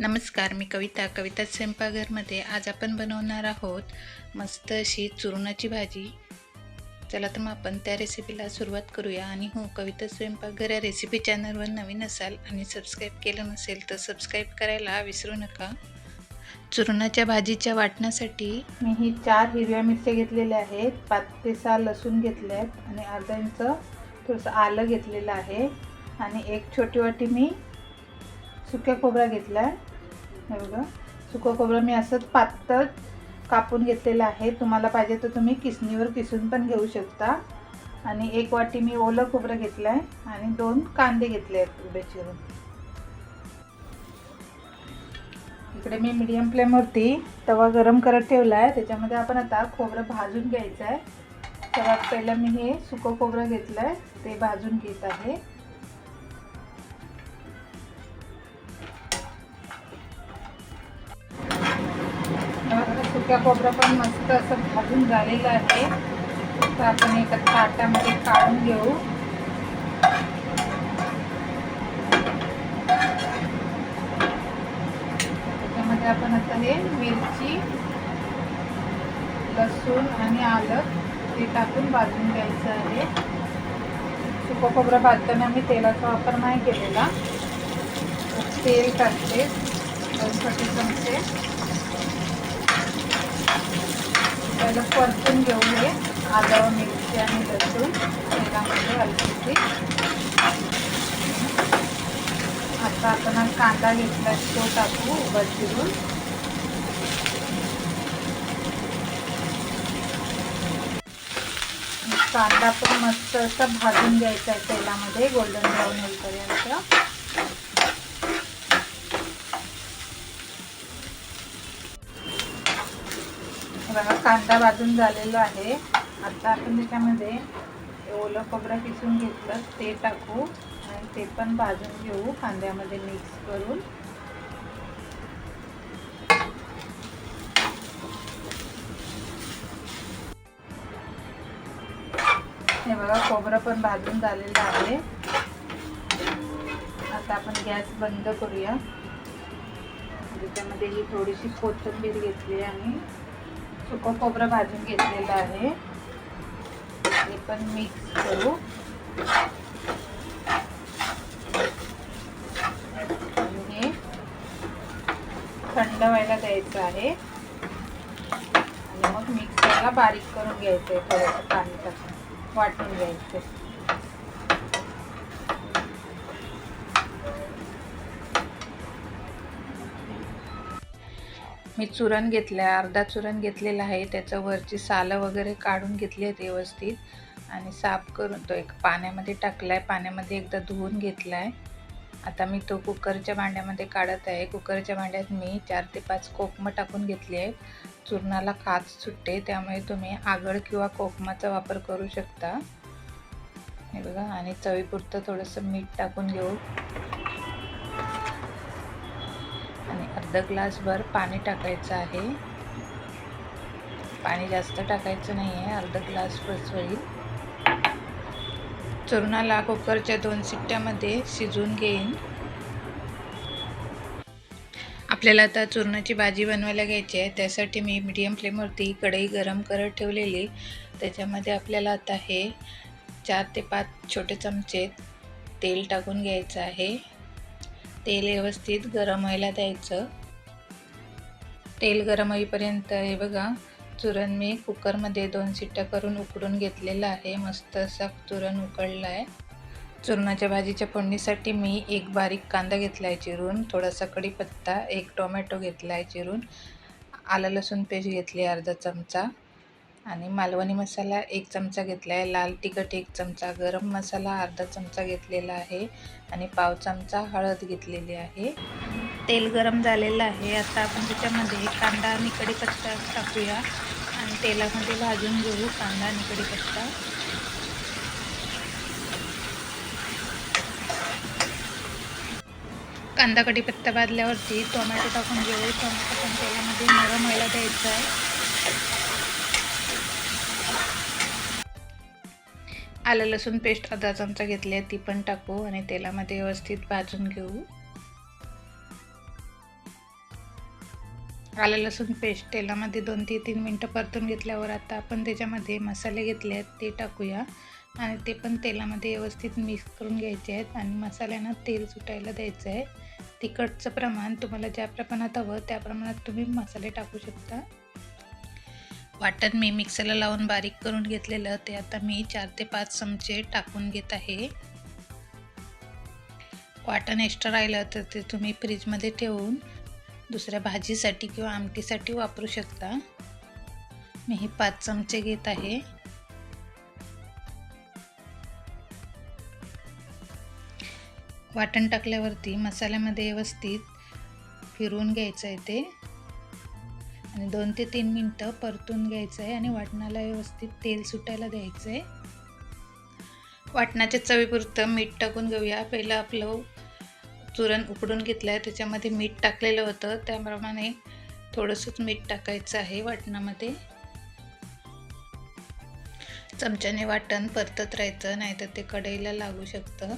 नमस्कार मी कविता. कविता स्वयंपाकघरमध्ये आज आपण बनवणार आहोत मस्त अशी चुरणाची भाजी. चला तर मग आपण त्या रेसिपीला सुरुवात करूया. आणि हो कविता स्वयंपाकघर या रेसिपी चॅनलवर नवीन असाल आणि सबस्क्राईब केलं नसेल तर सबस्क्राईब करायला विसरू नका. चुरणाच्या भाजीच्या वाटण्यासाठी मी ही चार हिरव्या मिरच्या घेतलेल्या आहेत. पाच ते सहा लसूण घेतले आहेत आणि अर्धा इंच थोडंसं आलं घेतलेलं आहे. आणि एक छोटी वाटी मी सुक्या खोबरा घेतला आहे हे बघा. सुकं खोबरं मी असंच पातळ कापून घेतलेलं आहे. तुम्हाला पाहिजे तर तुम्ही किसणीवर किसून पण घेऊ शकता. आणि एक वाटी मी ओलं खोबरं घेतलं आहे आणि दोन कांदे घेतले आहेत उभे चिरून इकडे मी मीडियम फ्लेमवरती तवा गरम करत ठेवला आहे त्याच्यामध्ये आपण आता खोबरं भाजून घ्यायचं आहे सर्वात पहिलं मी हे सुकं खोबरं घेतलं आहे ते भाजून घेत आहे. सुक्या खोबरं पण मस्त असं भाजून झालेलं आहे. तर आपण एका ताटामध्ये काढून घेऊ. त्याच्यामध्ये आपण आता हे मिरची लसूण आणि आलं ते टाकून भाजून घ्यायचं आहे. सुकं खोबरं भाजताना मी तेलाचा वापर नाही केलेला. तेल टाकते दोन छोटे चमचे. पहिलं परतून घेऊ हे आलं मिरची आणि लसूण. तेलामध्ये हलकी आता आपण कांदा घेतला तो टाकू उभा चिरून कांदा पण मस्त असं भाजून घ्यायचा आहे तेलामध्ये गोल्डन ब्राऊन होईपर्यंत. बघा कांदा भाजून झालेला आहे. आता आपण त्याच्यामध्ये ओलं खोबरं किसून घेतलं ते टाकू आणि ते पण भाजून घेऊ कांद्यामध्ये मिक्स करून. हे बघा खोबरं पण भाजून झालेलं आहे. आता आपण गॅस बंद करूया. त्याच्यामध्ये ही थोडीशी कोथिंबीर घेतली आणि सुकं खोबरं भाजून घेतलेलं आहे. हे पण मिक्स करू. हे थंड व्हायला द्यायचं आहे. आणि मग मिक्सरला बारीक करून घ्यायचं आहे थोडंसं पाणी टाकून. वाटून घ्यायचं मी चुरण घेतलं आहे अर्धा चुरण घेतलेलं आहे. त्याचं वरची सालं वगैरे काढून घेतली आहेत व्यवस्थित. आणि साफ करून तो एक पाण्यामध्ये टाकला आहे पाण्यामध्ये एकदा धुवून घेतला आहे आता मी तो कुकरच्या भांड्यामध्ये काढत आहे. कुकरच्या भांड्यात मी चार ते पाच कोकमं टाकून घेतली आहे चूर्णाला खाच सुटते. त्यामुळे तुम्ही आगळ किंवा कोकमाचा वापर करू शकता. हे बघा. आणि चवीपुरतं थोडंसं मीठ टाकून घेऊ. अर्धा ग्लासभर पाणी टाकायचं आहे. पाणी जास्त टाकायचं नाही आहे अर्धा ग्लास बस होईल चुरणाला कुकरच्या दोन शिट्ट्यामध्ये शिजवून घेईन. आपल्याला आता चुरणाची भाजी बनवायला घ्यायची आहे त्यासाठी मी मीडियम फ्लेमवरती कढई गरम करत ठेवलेली. त्याच्यामध्ये आपल्याला आता हे चार ते पाच छोटे चमचे तेल टाकून घ्यायचं आहे. तेल व्यवस्थित गरम व्हायला द्यायचं. तेल गरम होईपर्यंत हे बघा चुरण मी कुकरमध्ये दोन शिट्ट्या करून उकडून घेतलेलं आहे. मस्त असा चुरण उकळलं आहे चुरणाच्या भाजीच्या फोडणीसाठी मी एक बारीक कांदा घेतला आहे चिरून थोडासा कढीपत्ता एक टोमॅटो घेतला आहे चिरून आलं लसूण पेस्ट घेतली आहे अर्धा चमचा आणि मालवणी मसाला एक चमचा घेतला आहे लाल तिखट एक चमचा गरम मसाला अर्धा चमचा घेतलेला आहे आणि पाव चमचा हळद घेतलेली आहे. तेल गरम झालेलं आहे. आता आपण त्याच्यामध्ये कांदा आणि कढीपत्ता टाकूया. आणि तेलामध्ये भाजून घेऊ कांदा आणि कढीपत्ता कांदा कढीपत्ता भाजल्यावरती टोमॅटो टाकून घेऊ. टोमॅटो पण तेलामध्ये नरम व्हायला द्यायचं आहे. आलं लसूण पेस्ट अर्धा चमचा घेतली आहे ती पण टाकू आणि तेलामध्ये व्यवस्थित भाजून घेऊ. आलं लसूण पेस्ट तेलामध्ये दोन ते तीन मिनटं परतून घेतल्यावर आता आपण त्याच्यामध्ये मसाले घेतले आहेत ते टाकूया. आणि ते पण तेलामध्ये व्यवस्थित मिक्स करून घ्यायचे आहेत आणि मसाल्यांना तेल सुटायला द्यायचं आहे. तिखटचं प्रमाण तुम्हाला ज्या प्रमाणात हवं त्या प्रमाणात तुम्ही मसाले टाकू शकता. वाटण मी मिक्सरला लावून बारीक करून घेतलेलं ते आता मी चार ते पाच चमचे टाकून घेत आहे. वाटण एक्स्ट्रा राहिलं तर ते तुम्ही फ्रीजमध्ये ठेवून दुसऱ्या भाजीसाठी किंवा आमटीसाठी वापरू शकता. मी हे पाच चमचे घेत आहे. वाटण टाकल्यावरती मसाल्यामध्ये व्यवस्थित फिरवून घ्यायचं आहे ते. आणि दोन ते तीन मिनटं परतून घ्यायचं आहे आणि वाटणाला व्यवस्थित तेल सुटायला द्यायचं आहे वाटणाच्या चवीपुरतं मीठ टाकून घेऊया. पहिलं आपलं चुरण उकडून घेतलं आहे त्याच्यामध्ये मीठ टाकलेलं होतं. त्याप्रमाणे थोडंसंच मीठ टाकायचं आहे वाटणामध्ये. चमच्याने वाटण परतत राहायचं नाहीतर ते कढईला लागू शकतं.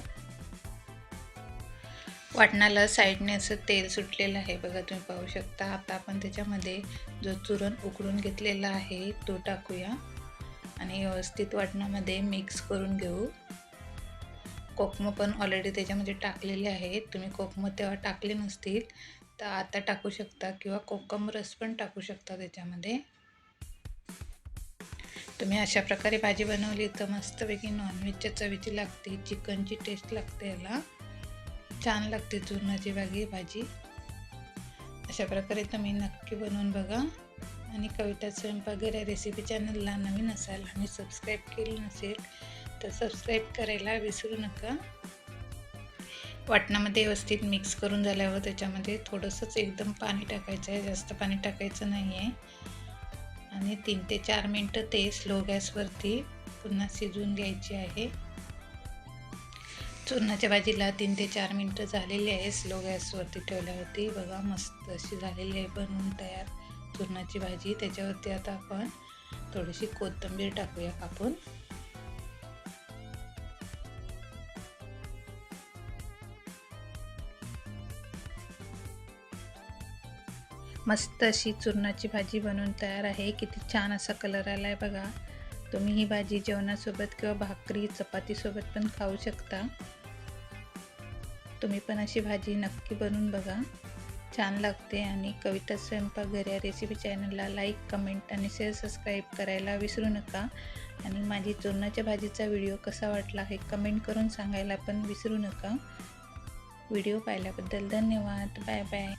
वाटणाला साईडने असं तेल सुटलेलं आहे. बघा तुम्ही पाहू शकता. आता आपण त्याच्यामध्ये जो चुरण उकडून घेतलेला आहे तो टाकूया. आणि व्यवस्थित वाटणामध्ये मिक्स करून घेऊ. कोकमं पण ऑलरेडी त्याच्यामध्ये टाकलेले आहेत. तुम्ही कोकमं तेव्हा टाकले नसतील तर आता टाकू शकता किंवा कोकम रस पण टाकू शकता त्याच्यामध्ये. तुम्ही अशा प्रकारे भाजी बनवली तर मस्तपैकी नॉनव्हेजच्या चवीची लागते चिकनची टेस्ट लागते याला. छान लागते चूर्णाची बागी भाजी. अशा प्रकारे तुम्ही नक्की बनवून बघा. आणि कविता स्वयंपाक या रेसिपी चॅनलला नवीन असाल आणि सबस्क्राईब केलं नसेल तर सबस्क्राईब करायला विसरू नका. वाटणामध्ये व्यवस्थित मिक्स करून झाल्यावर त्याच्यामध्ये थोडंसंच एकदम पाणी टाकायचं आहे. जास्त पाणी टाकायचं नाही आहे. आणि तीन ते चार मिनटं ते स्लो गॅसवरती पुन्हा शिजवून घ्यायची आहे. चूर्णाच्या भाजीला तीन ते चार मिनटं झालेली आहे स्लो गॅसवरती ठेवल्यावरती. बघा मस्त अशी झालेली आहे बनवून तयार चूर्णाची भाजी. त्याच्यावरती आता आपण थोडीशी कोथिंबीर टाकूया कापून. मस्त अशी चूर्णाची भाजी बनवून तयार आहे. किती छान असा कलर आला आहे बघा. तुम्ही ही भाजी जेवणासोबत किंवा भाकरी चपातीसोबत पण खाऊ शकता. तुम्ही पण अशी भाजी नक्की बनवून बघा. छान लागते आणि कविता स्वयंपाक घर या रेसिपी चॅनलला लाईक कमेंट आणि शेअर सबस्क्राईब करायला विसरू नका. आणि माझी चूर्णाच्या भाजीचा व्हिडिओ कसा वाटला हे कमेंट करून सांगायला पण विसरू नका. व्हिडिओ पाहिल्याबद्दल धन्यवाद. Bye bye